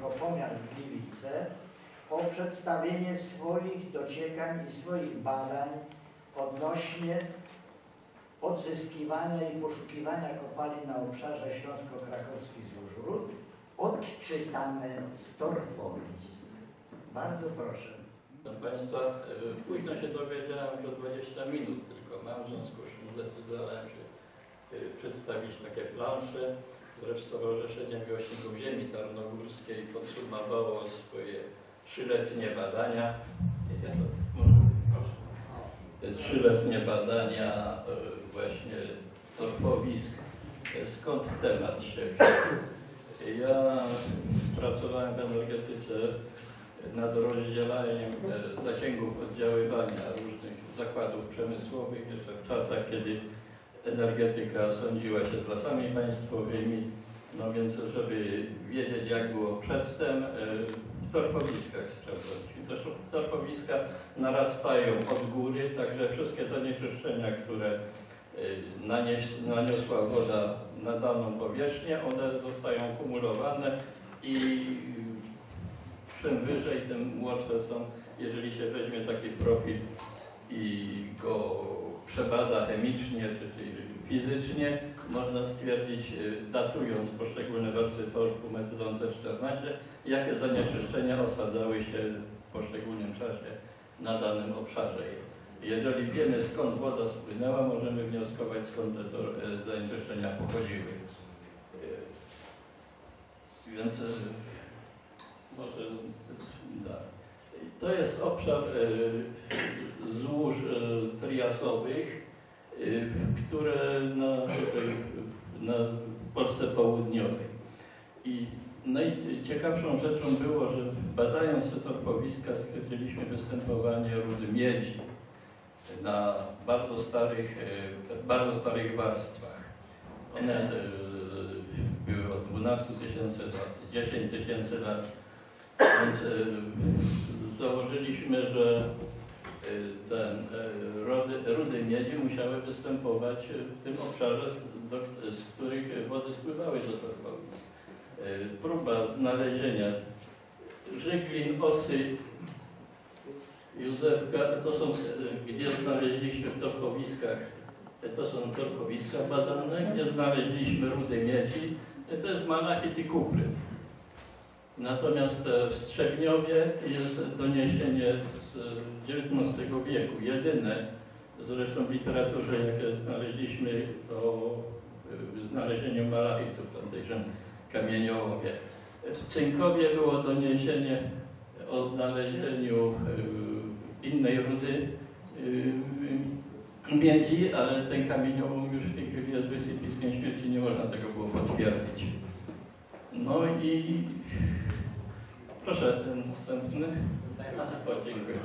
w Gliwice o przedstawienie swoich dociekań i swoich badań odnośnie odzyskiwania i poszukiwania kopalin na obszarze śląsko-krakowskich złóż ród, odczytane z Torfowic. Bardzo proszę. Proszę Państwa, e, późno się dowiedziałem, że 20 minut tylko mam, w związku z czym zdecydowałem się e, przedstawić takie plansze, które Stowarzyszenie Miłośników Ziemi Tarnogórskiej podsumowało swoje trzyletnie badania. Ja to może Trzyletnie badania e, właśnie torfowisk, skąd temat się. Ja pracowałem w energetyce nad rozdzielaniem e, zasięgów oddziaływania różnych zakładów przemysłowych jeszcze w czasach, kiedy energetyka sądziła się z lasami państwowymi. No więc, żeby wiedzieć, jak było przedtem, w torfowiskach sprawdzaliśmy. Te torfowiska narastają od góry, także wszystkie zanieczyszczenia, które e, naniosła woda na daną powierzchnię, one zostają kumulowane i czym wyżej, tym młodsze są. Jeżeli się weźmie taki profil i go przebada chemicznie czy, fizycznie, można stwierdzić, y, datując poszczególne warstwy torfu metodą C14, jakie zanieczyszczenia osadzały się w poszczególnym czasie na danym obszarze. Jeżeli wiemy skąd woda spłynęła, możemy wnioskować skąd te e, zanieczyszczenia pochodziły. Y, Więc y, może da. To jest obszar złóż e, triasowych, e, które na, tutaj, na Polsce Południowej. I najciekawszą rzeczą było, że badając te torfowiska stwierdziliśmy występowanie rudy miedzi na bardzo starych, e, bardzo starych warstwach. One były od 12 tysięcy lat, 10 tysięcy lat. Więc założyliśmy, że ten, e, rody, rudy miedzi musiały występować w tym obszarze, z, do, z których wody spływały do torfowisk. E, Próba znalezienia żyglin, osy, Józefka, to są, gdzie znaleźliśmy w torfowiskach, e, to są torfowiska badane, gdzie znaleźliśmy rudy miedzi, to jest malachit i kupryt. Natomiast e, w Strzebniowie jest doniesienie XIX wieku, jedyne zresztą w literaturze, jakie znaleźliśmy o e, znalezieniu malachitu w tamtejszym kamieniołomie. W Cynkowie było doniesienie o znalezieniu e, innej rudy e, miedzi, ale ten kamieniołom już w tej chwili jest wysypiskiem śmierci, nie można tego było potwierdzić. No i proszę ten następny. Dziękuję.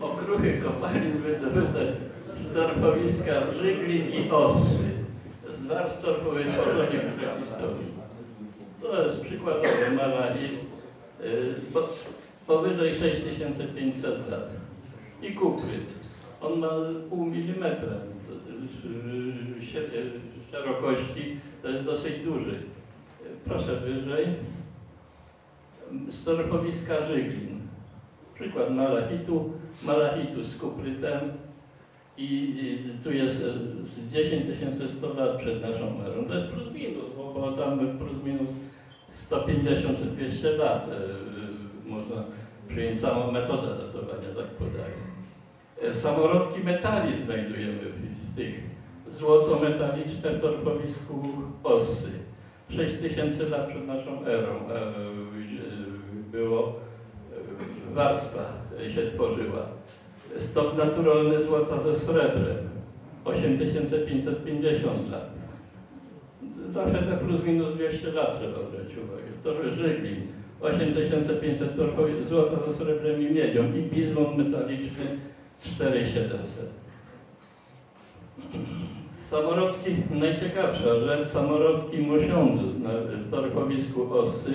Okruchy kopalin wydobyte z torfowiska żyglin i osy. Z warstw torfowych w historii. To jest przykładowy malachit y, po, powyżej 6500 lat. I kupryt. On ma pół milimetra y, szerokości, to jest dosyć duży. Proszę wyżej. Z torfowiska żyglin. Przykład malachitu, malachitu z kuprytem i tu jest e, 10 100 lat przed naszą erą. To jest plus minus, bo, bo tam plus minus 150 czy 200 lat e, e, można przyjąć samą metodę datowania, tak podaję. E, Samorodki metali znajdujemy w, tych złoto metaliczne w torfowisku Ossy. 6000 lat przed naszą erą e, e, było e, warstwa się tworzyła. Stok naturalny złota ze srebrem 8550 lat. Zawsze te plus minus 200 lat trzeba brać uwagę. To żygli 8500 torfowi złota ze srebrem i miedzią i bizmont metaliczny 4700. Samorodki, najciekawsza rzecz, samorodki mosiądzu w torfowisku Ossy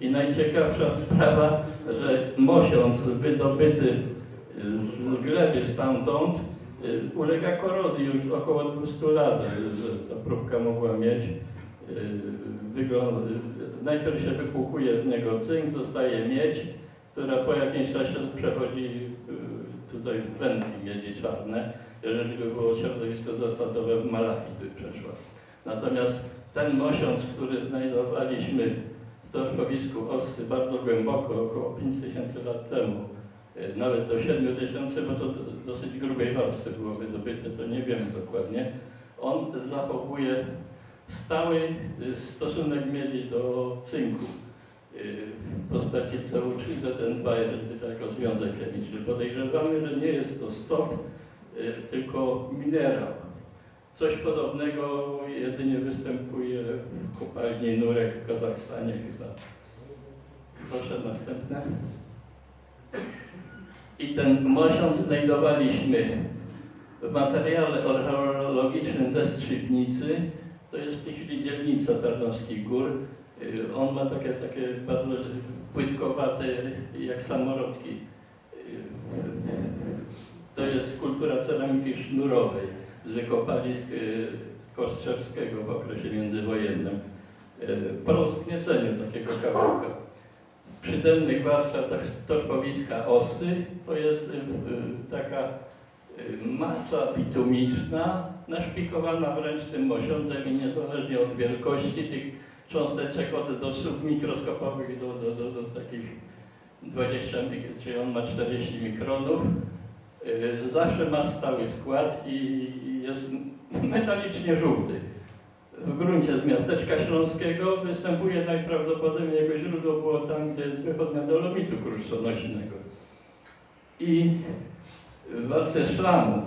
i najciekawsza sprawa, że mosiądz wydobyty z gleby stamtąd y, ulega korozji już około 200 lat, y, ta próbka mogła mieć. Wygląd, najpierw się wypłukuje z niego cynk, zostaje miedź, która po jakimś czasie przechodzi y, tutaj w tlenki miedzi czarne. Jeżeli by było środowisko zasadowe w Malachii by przeszła. Natomiast ten mosiąc, który znajdowaliśmy w torfowisku Ossy bardzo głęboko, około 5000 lat temu, y, nawet do 7000, bo to do- dosyć grubej warstwy było wydobyte, to nie wiemy dokładnie. On zachowuje stały y, stosunek miedzi do cynku y, w postaci CO3 ZN2 jako związek chemiczny. Podejrzewamy, że nie jest to stop, tylko minerał. Coś podobnego jedynie występuje w kopalni Nurek w Kazachstanie chyba. Proszę następne. I ten mosiąc znajdowaliśmy w materiale ornitologicznym ze Strzybnicy. To jest tej dzielnica Tarnowskich Gór. Y, On ma takie, takie bardzo płytkowate, jak samorodki. Y, To jest kultura ceramiki sznurowej z wykopalisk y, Kostrzewskiego w okresie międzywojennym. Y, Po rozgnieceniu takiego kawałka. Przy tylnych warstwach torfowiska osy to jest y, taka masa bitumiczna, naszpikowana wręcz tym mosiądzem i niezależnie od wielkości tych cząsteczek od do submikroskopowych do, do, do, do takich 20, mik- czyli on ma 40 mikronów. Y, Zawsze ma stały skład i jest metalicznie żółty. W gruncie z miasteczka śląskiego występuje najprawdopodobniej jego źródło było tam, gdzie jest wychodnia dolomitu krusztonośnego. I w warstwie szlamu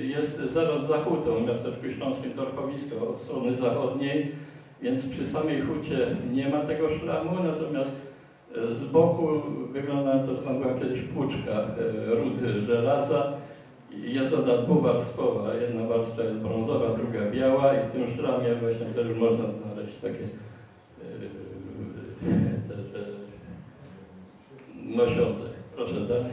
y, jest zaraz za hutą w miasteczku śląskim torfowisko od strony zachodniej, więc przy samej hucie nie ma tego szlamu, natomiast z boku wygląda to, tam była kiedyś płuczka e, rudy żelaza. Jest ona dwuwarstwowa. Jedna warstwa jest brązowa, druga biała i w tym szlamie właśnie też można znaleźć takie e, te, te nosiące. Proszę dalej.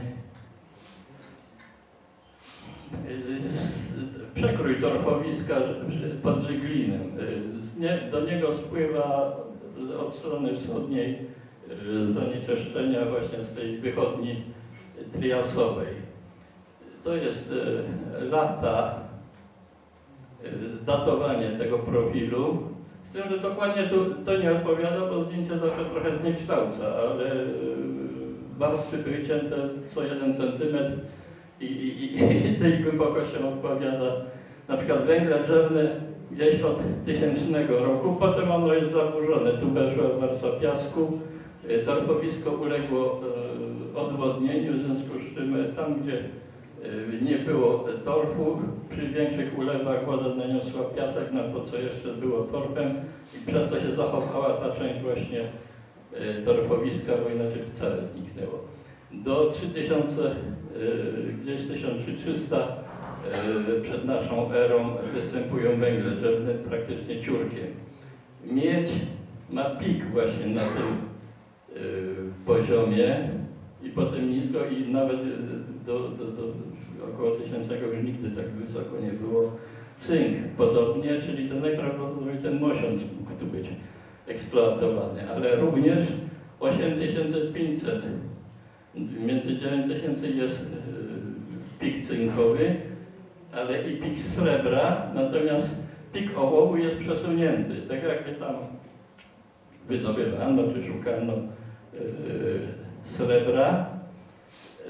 Przekrój torfowiska pod Żyglinem. Do niego spływa od strony wschodniej zanieczyszczenia właśnie z tej wychodni triasowej. To jest y, lata, y, datowanie tego profilu. Z tym, że dokładnie to, to nie odpowiada, bo zdjęcie zawsze trochę zniekształca, ale warstwy były cięte co jeden centymetr i, i, i, tej głębokością odpowiada na przykład węgle drzewne gdzieś od tysięcznego roku, potem ono jest zaburzone, tu weszła warstwa piasku, torfowisko uległo y, odwodnieniu, w związku z czym y, tam, gdzie y, nie było torfu, przy większych ulewach woda naniosła piasek na to, co jeszcze było torfem i przez to się zachowała ta część właśnie y, torfowiska, bo inaczej wcale zniknęło. Do 3000, y, gdzieś 1300 y, przed naszą erą występują węgle drzewne praktycznie ciurkiem. Miedź ma pik właśnie na tym y, poziomie i potem nisko i nawet y, do, do, do około tysiącego już nigdy tak wysoko nie było. Cynk podobnie, czyli to najprawdopodobniej ten mosiąc mógł tu być eksploatowany, ale również 8500 Między 9000 jest e, pik cynkowy, ale i pik srebra, natomiast pik ołowu jest przesunięty. Tak jakby tam wydobywano czy szukano srebra,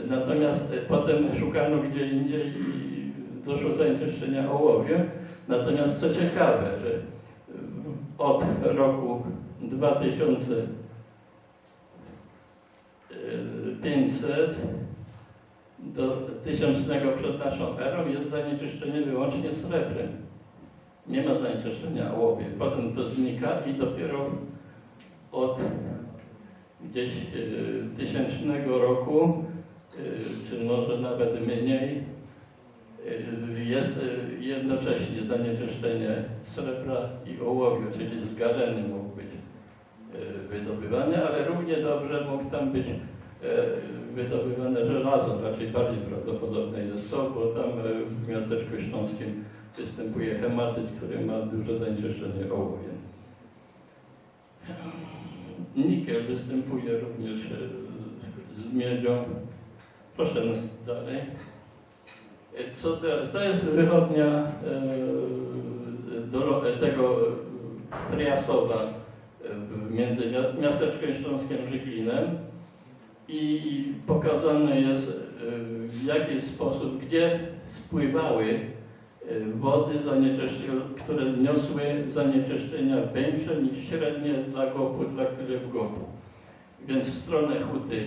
natomiast e, potem szukano gdzie indziej i doszło zanieczyszczenia ołowiem. Natomiast co ciekawe, że od roku 2000 500 do 1000 przed naszą erą jest zanieczyszczenie wyłącznie srebrem. Nie ma zanieczyszczenia ołowiem. Potem to znika i dopiero od gdzieś e, tysięcznego roku, e, czy może nawet mniej, e, jest jednocześnie zanieczyszczenie srebra i ołowiu, czyli z galeny mógł być wydobywany, ale równie dobrze mógł tam być wydobywane żelazo, raczej bardziej prawdopodobne jest to, bo tam w miasteczku śląskim występuje hematyt, który ma duże zanieczyszczenie ołowiem. Nikel występuje również e, z miedzią. Proszę nas dalej. E, Co teraz? To jest wychodnia e, do, tego triasowa między mia- miasteczkiem śląskim Żyglinem i pokazane jest w jaki sposób, gdzie spływały wody zanieczyszczenia, które niosły zanieczyszczenia większe niż średnie dla gopu, dla których gopu. Więc w stronę huty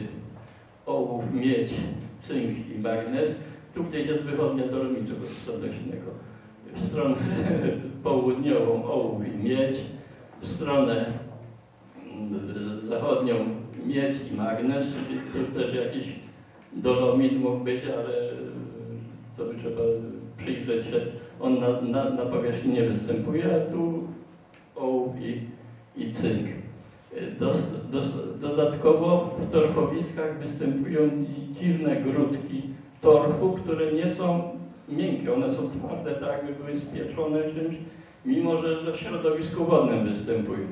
ołów, miedź, cynk i magnez, tu gdzieś jest wychodnia dolomitu słonecznego. W stronę południową ołów i miedź, w stronę mm, zachodnią miedź i magnez, tu też jakiś dolomit mógł być, ale to by trzeba przyjrzeć się. On na, na, na powierzchni nie występuje, a tu ołów i, i cynk. Dos, dos, dodatkowo w torfowiskach występują dziwne grudki torfu, które nie są miękkie, one są twarde, tak jakby były spieczone czymś, mimo że w środowisku wodnym występują.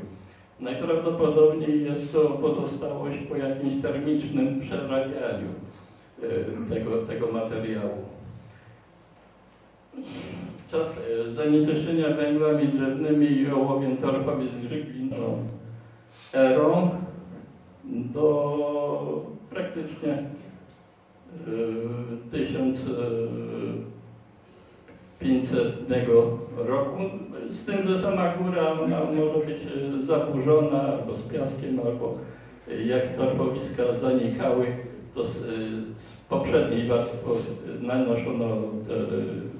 Najprawdopodobniej jest to pozostałość po jakimś termicznym przerabianiu e, tego, tego materiału. Czas e, zanieczyszczenia węglami drzewnymi i ołowiem torfowi z Grygliną erą do praktycznie e, 1500 roku. Z tym, że sama góra może być e, zaburzona albo z piaskiem, albo e, jak torfowiska zanikały, to z, e, z poprzedniej warstwy nanoszono te, e,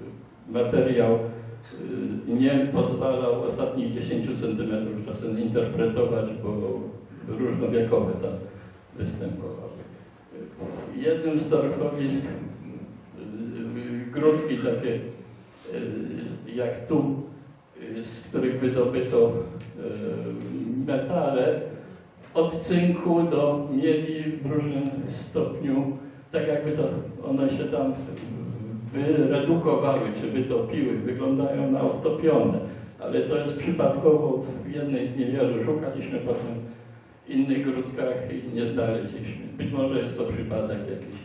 materiał e, nie pozwalał ostatnich 10 cm czasem interpretować, bo różnowiekowe tam występowały. Jednym z torfowisk y, grudki takie y, jak tu, y, z których wydobyto y, metale, od cynku do miedzi w różnym stopniu, tak jakby to one się tam wyredukowały czy wytopiły, wyglądają na odtopione, ale to jest przypadkowo w jednej z niewielu. Szukaliśmy potem innych grudkach i nie znaleźliśmy. Być może jest to przypadek jakiś